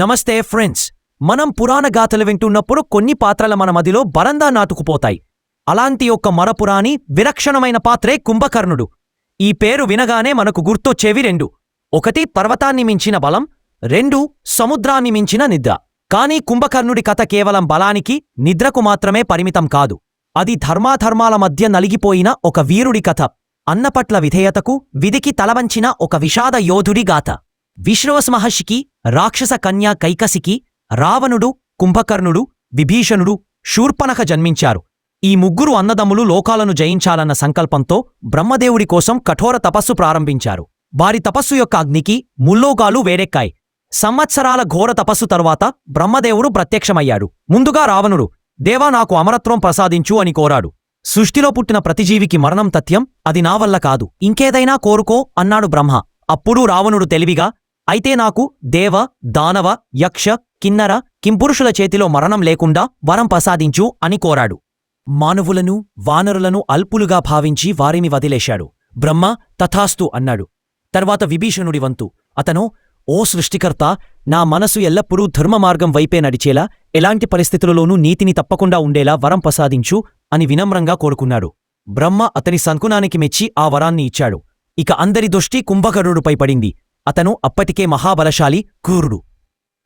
నమస్తే ఫ్రెండ్స్. మనం పురాణ గాథలు వింటున్నప్పుడు కొన్ని పాత్రల మన మదిలో బరందా నాటుకుపోతాయి అలాంటి ఒక మరపురాని విలక్షణమైన పాత్రే కుంభకర్ణుడు. ఈ పేరు వినగానే మనకు గుర్తొచ్చేవి రెండు. ఒకటి పర్వతాన్ని మించిన బలం రెండు సముద్రాన్ని మించిన నిద్ర. కానీ కుంభకర్ణుడి కథ కేవలం బలానికి నిద్రకు మాత్రమే పరిమితం కాదు. అది ధర్మాధర్మాల మధ్య నలిగిపోయిన ఒక వీరుడి కథ. అన్నపట్ల విధేయతకు విధికి తలవంచిన ఒక విషాద యోధుడి గాథ. విశ్రవస్ మహర్షికి రాక్షస కన్యా కైకసికి రావణుడు కుంభకర్ణుడు విభీషణుడు శూర్పణఖ జన్మించారు. ఈ ముగ్గురు అన్నదమ్ములు లోకాలను జయించాలన్న సంకల్పంతో బ్రహ్మదేవుడి కోసం కఠోర తపస్సు ప్రారంభించారు. వారి తపస్సు యొక్క అగ్నికి ముల్లోకాలు వేడెక్కాయి సంవత్సరాల ఘోర తపస్సు తరువాత బ్రహ్మదేవుడు ప్రత్యక్షమయ్యాడు. ముందుగా రావణుడు దేవా నాకు అమరత్వం ప్రసాదించు అని కోరాడు. సృష్టిలో పుట్టిన ప్రతిజీవికి మరణం తథ్యం అది నా వల్ల కాదు. ఇంకేదైనా కోరుకో అన్నాడు బ్రహ్మ. అప్పుడు రావణుడు తెలివిగా అయితే నాకు దేవ దానవ యక్ష కిన్నర కింపురుషుల చేతిలో మరణం లేకుండా వరం ప్రసాదించు అని కోరాడు. మానవులను వానరులను అల్పులుగా భావించి వారిని వదిలేశాడు. బ్రహ్మ తథాస్తు అన్నాడు. తర్వాత విభీషణుడి వంతు. అతను ఓ సృష్టికర్త నా మనసు ఎల్లప్పుడూ ధర్మ మార్గం వైపే నడిచేలా ఎలాంటి పరిస్థితులలోనూ నీతిని తప్పకుండా ఉండేలా వరం ప్రసాదించు అని వినమ్రంగా కోరుకున్నాడు. బ్రహ్మ అతని సంకునానికి మెచ్చి ఆ వరాన్ని ఇచ్చాడు. ఇక అందరి దృష్టి కుంభకరుడుపై పడింది. అతను అప్పటికే మహాబలశాలి క్రూరుడు.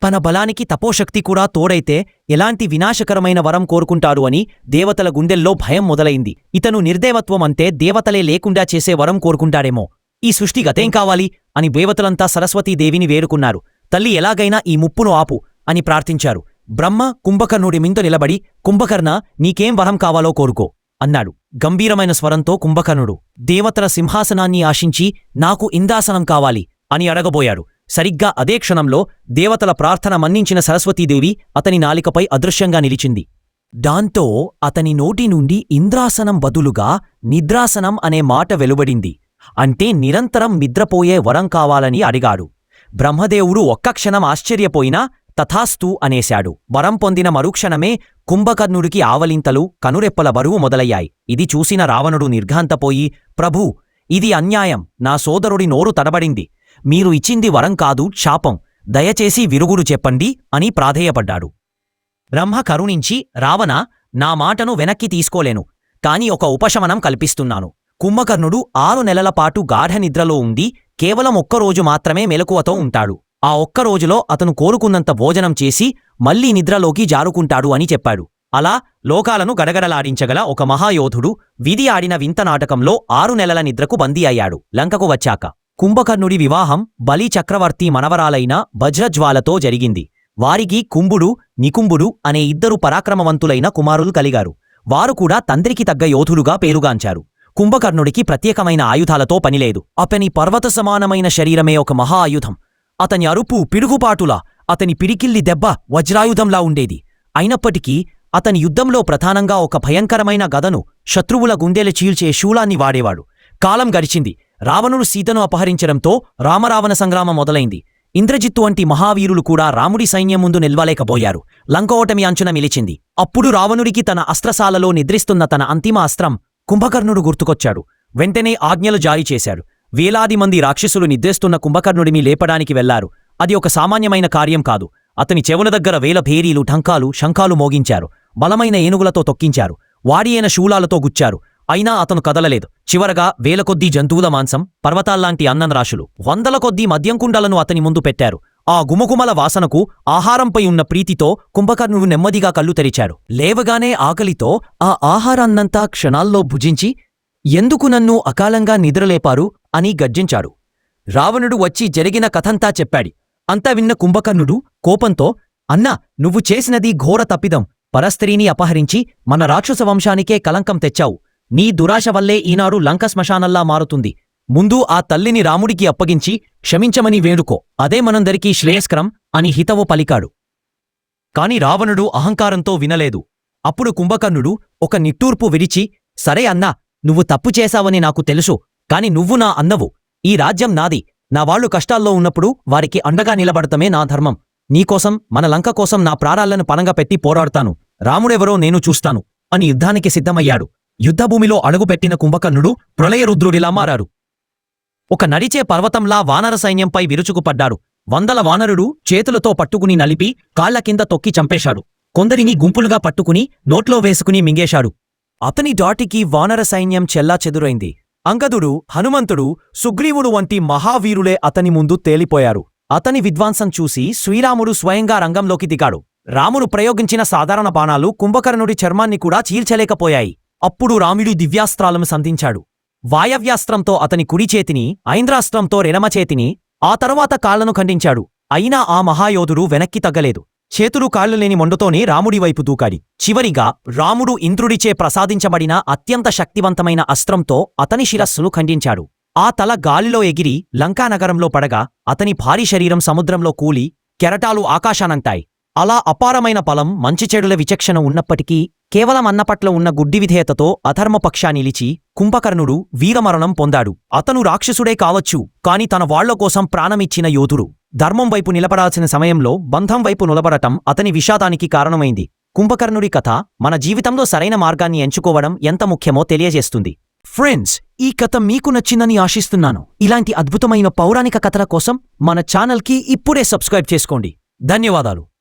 తన బలానికి తపోశక్తి కూడా తోడైతే ఎలాంటి వినాశకరమైన వరం కోరుకుంటాడు అని దేవతల గుండెల్లో భయం మొదలైంది. ఇతను నిర్దేవత్వం అంటే దేవతలే లేకుండా చేసే వరం కోరుకుంటాడేమో. ఈ సృష్టి గతేం కావాలి? అని దేవతలంతా సరస్వతీదేవిని వేడుకున్నారు. తల్లి ఎలాగైనా ఈ ముప్పును ఆపు అని ప్రార్థించారు. బ్రహ్మ కుంభకర్ణుడి మింద నిలబడి కుంభకర్ణ నీకేం వరం కావాలో కోరుకో అన్నాడు. గంభీరమైన స్వరంతో కుంభకర్ణుడు దేవతల సింహాసనాన్ని ఆశించి నాకు ఇందాసనం కావాలి. అని అడగబోయాడు. సరిగ్గా అదే క్షణంలో దేవతల ప్రార్థన మన్నించిన సరస్వతీదేవి అతని నాలికపై అదృశ్యంగా నిలిచింది. దాంతో అతని నోటి నుండి ఇంద్రాసనం బదులుగా నిద్రాసనం అనే మాట వెలువడింది. అంటే నిరంతరం నిద్రపోయే వరం కావాలని అడిగాడు. బ్రహ్మదేవుడు ఒక్క క్షణం ఆశ్చర్యపోయినా తథాస్తు అనేశాడు. వరం పొందిన మరుక్షణమే కుంభకర్ణుడికి ఆవలింతలు కనురెప్పల బరువు మొదలయ్యాయి. ఇది చూసిన రావణుడు నిర్ఘాంతపోయి ప్రభూ ఇది అన్యాయం. నా సోదరుడి నోరు తడబడింది. మీరు ఇచ్చింది వరం కాదు శాపం. దయచేసి విరుగుడు చెప్పండి అని ప్రాధేయపడ్డాడు. బ్రహ్మ కరుణించి రావణ నా మాటను వెనక్కి తీసుకోలేను. కాని ఒక ఉపశమనం కల్పిస్తున్నాను. కుంభకర్ణుడు ఆరు నెలల పాటు గాఢనిద్రలో ఉండి కేవలం ఒక్కరోజు మాత్రమే మెలకువతో ఉంటాడు. ఆ ఒక్క రోజులో అతను కోరుకున్నంత భోజనం చేసి మళ్ళీ నిద్రలోకి జారుకుంటాడు అని చెప్పాడు. అలా లోకాలను గడగడలాడించగల ఒక మహాయోధుడు విధి ఆడిన వింత నాటకంలో ఆరు నెలల నిద్రకు బందీ అయ్యాడు లంకకు వచ్చాక. కుంభకర్ణుడి వివాహం బలి చక్రవర్తి మనవరాలైన వజ్రజ్వాలతో జరిగింది. వారికి కుంభుడు నికుంభుడు అనే ఇద్దరు పరాక్రమవంతులైన కుమారులు కలిగారు. వారు కూడా తండ్రికి తగ్గ యోధులుగా పేరుగాంచారు. కుంభకర్ణుడికి ప్రత్యేకమైన ఆయుధాలతో పనిలేదు. అతని పర్వత సమానమైన శరీరమే ఒక మహా ఆయుధం. అతని అరుపు పిడుగుపాటులా అతని పిడికిల్లి దెబ్బ వజ్రాయుధంలా ఉండేది. అయినప్పటికీ అతని యుద్ధంలో ప్రధానంగా ఒక భయంకరమైన గదను శత్రువుల గుండెలు చీల్చే శూలాన్ని వాడేవాడు. కాలం గడిచింది. రావణుడు సీతను అపహరించడంతో రామరావణ సంగ్రామం మొదలైంది. ఇంద్రజిత్తు వంటి మహావీరులు కూడా రాముడి సైన్యం ముందు నిల్వలేకపోయారు. లంకోటమి అంచున మిలిచింది. అప్పుడు రావణుడికి తన అస్త్రశాలలో నిద్రిస్తున్న తన అంతిమ అస్త్రం కుంభకర్ణుడు గుర్తుకొచ్చాడు. వెంటనే ఆజ్ఞలు జారీ చేశాడు. వేలాది మంది రాక్షసులు నిద్రిస్తున్న కుంభకర్ణుడిని లేపడానికి వెళ్ళారు. అది ఒక సామాన్యమైన కార్యం కాదు. అతని చెవుల దగ్గర వేల భేరీలు ఢంకాలు శంఖాలు మోగించారు. బలమైన ఏనుగులతో తొక్కించారు. వాడియైన శూలాలతో గుచ్చారు. అయినా అతను కదలలేదు. చివరగా వేల కొద్దీ జంతువుల మాంసం పర్వతాల్లాంటి అన్నంరాశులు వందల కొద్దీ మద్యం కుండలను అతని ముందు పెట్టారు. ఆ గుమగుమల వాసనకు ఆహారంపై ఉన్న ప్రీతితో కుంభకర్ణుడు నెమ్మదిగా కళ్ళు తెరిచాడు. లేవగానే ఆకలితో ఆ ఆహారాన్నంతా క్షణాల్లో భుజించి ఎందుకు నన్ను అకాలంగా నిద్రలేపారు? అని గర్జించాడు. రావణుడు వచ్చి జరిగిన కథంతా చెప్పాడి. అంతా విన్న కుంభకర్ణుడు కోపంతో అన్నా నువ్వు చేసినది ఘోర తప్పిదం. పరస్త్రీని అపహరించి మన రాక్షస వంశానికే కలంకం తెచ్చావు. నీ దురాశ వల్లే ఈనాడు లంక శ్మశానల్లా మారుతుంది. ముందు ఆ తల్లిని రాముడికి అప్పగించి క్షమించమని వేడుకో. అదే మనందరికీ శ్రేయస్కరం అని హితవు పలికాడు. కాని రావణుడు అహంకారంతో వినలేదు. అప్పుడు కుంభకర్ణుడు ఒక నిట్టూర్పు విడిచి సరే అన్నా నువ్వు తప్పు చేశావని నాకు తెలుసు కాని నువ్వు నా అన్నవు. ఈ రాజ్యం నాది. నా వాళ్ళు కష్టాల్లో ఉన్నప్పుడు వారికి అండగా నిలబడటమే నా ధర్మం. నీకోసం మన లంక కోసం నా ప్రాణాలను పనంగా పెట్టి పోరాడతాను. రాముడెవరో నేను చూస్తాను అని యుద్ధానికి సిద్ధమయ్యాడు. యుద్ధభూమిలో అడుగుపెట్టిన కుంభకర్ణుడు ప్రళయరుద్రుడిలా మారారు ఒక నడిచే పర్వతంలా వానర సైన్యంపై విరుచుకుపడ్డాడు. వందల వానరుడు చేతులతో పట్టుకుని నలిపి కాళ్ళ కింద తొక్కి చంపేశాడు. కొందరిని గుంపులుగా పట్టుకుని నోట్లో వేసుకుని మింగేశాడు. అతని డాటికి వానర సైన్యం చెల్లా చెదురైంది. అంగదుడు హనుమంతుడు సుగ్రీవుడు వంటి మహావీరులే అతని ముందు తేలిపోయారు. అతని విద్వాంసం చూసి శ్రీరాముడు స్వయంగా రంగంలోకి దిగాడు. రాముడు ప్రయోగించిన సాధారణ బాణాలు కుంభకర్ణుడి చర్మాన్ని కూడా చీల్చలేకపోయాయి. అప్పుడు రాముడు దివ్యాస్త్రాలను సంధించాడు. వాయవ్యాస్త్రంతో అతని కుడి చేతిని ఐంద్రాస్త్రంతో రెనమచేతిని ఆ తరువాత కాళ్ళను ఖండించాడు. అయినా ఆ మహాయోధుడు వెనక్కి తగ్గలేదు. చేతులు కాళ్ళు లేని మొండుతోనే రాముడి వైపు దూకాడి. చివరిగా రాముడు ఇంద్రుడిచే ప్రసాదించబడిన అత్యంత శక్తివంతమైన అస్త్రంతో అతని శిరస్సును ఖండించాడు. ఆ తల గాలిలో ఎగిరి లంకానగరంలో పడగా అతని భారీ శరీరం సముద్రంలో కూలి కెరటాలు ఆకాశానంటాయి అలా అపారమైన బలం మంచి చెడుల విచక్షణ ఉన్నప్పటికీ కేవలం అన్నపట్ల ఉన్న గుడ్డి విధేయతతో అధర్మపక్షా నిలిచి కుంభకర్ణుడు వీరమరణం పొందాడు. అతను రాక్షసుడే కావచ్చు కాని తన వాళ్ళ కోసం ప్రాణమిచ్చిన యోధుడు. ధర్మం వైపు నిలబడాల్సిన సమయంలో బంధం వైపు నిలబడటం అతని విషాదానికి కారణమైంది. కుంభకర్ణుడి కథ మన జీవితంలో సరైన మార్గాన్ని ఎంచుకోవడం ఎంత ముఖ్యమో తెలియజేస్తుంది. ఫ్రెండ్స్ ఈ కథ మీకు నచ్చిందని ఆశిస్తున్నాను. ఇలాంటి అద్భుతమైన పౌరాణిక కథల కోసం మన ఛానల్కి ఇప్పుడే సబ్స్క్రైబ్ చేసుకోండి. ధన్యవాదాలు.